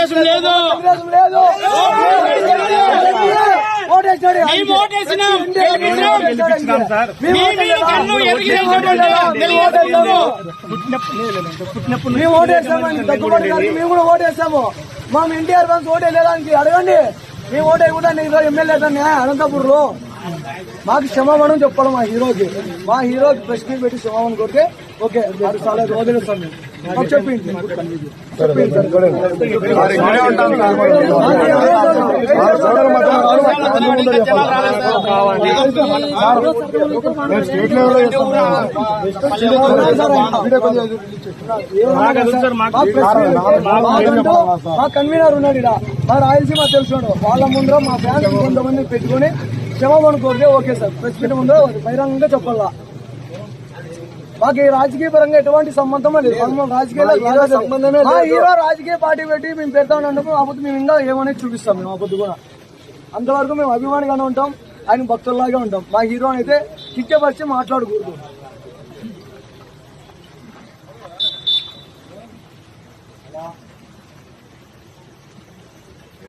తెలుగుదేశం లేదు. మేము ఓటేసినాం. కన్ను ఓటేసామని కూడా ఓటేసాము. మా ఎన్టీఆర్ ఫ్యాన్స్ ఓటేయలేదానికి అడగండి. మేము ఓటేయకుండా ఈరోజు ఎమ్మెల్యే దాన్ని అనంతపూర్లో. మాకు క్షమాపణం చెప్పాలి మా హీరోకి. మా హీరోకి మీట్ పెట్టి క్షమాపణ కొడితే ఓకే చాలా వదిలేస్తాం చెప్పింది సార్. స్టేట్ మా కన్వీనర్ ఉన్నాడు ఇక్కడ మా రాయలసీమ తెలుసున్నాడు వాళ్ళ ముందర మా బ్యాంక్ కొంతమంది పెట్టుకొని క్షమాపణ కోరితే ఓకే సార్. ప్రెస్ మీట్ ముందర బహిరంగంగా చెప్పాలా? మాకు ఈ రాజకీయ పరంగా ఎటువంటి సంబంధం లేదు. మనం రాజకీయ సంబంధమే హీరో రాజకీయ పార్టీ పెట్టి మేము పెడతామన్నప్పుడు అప్పుడు మేము ఇంకా ఏమనేది చూపిస్తాం మేము అప్పుడు కూడా. అంతవరకు మేము అభిమానిగానే ఉంటాం. ఆయన భక్తుల్లాగా ఉంటాం. మా హీరో అయితే కిక్కెపరిచి మాట్లాడకూడదు.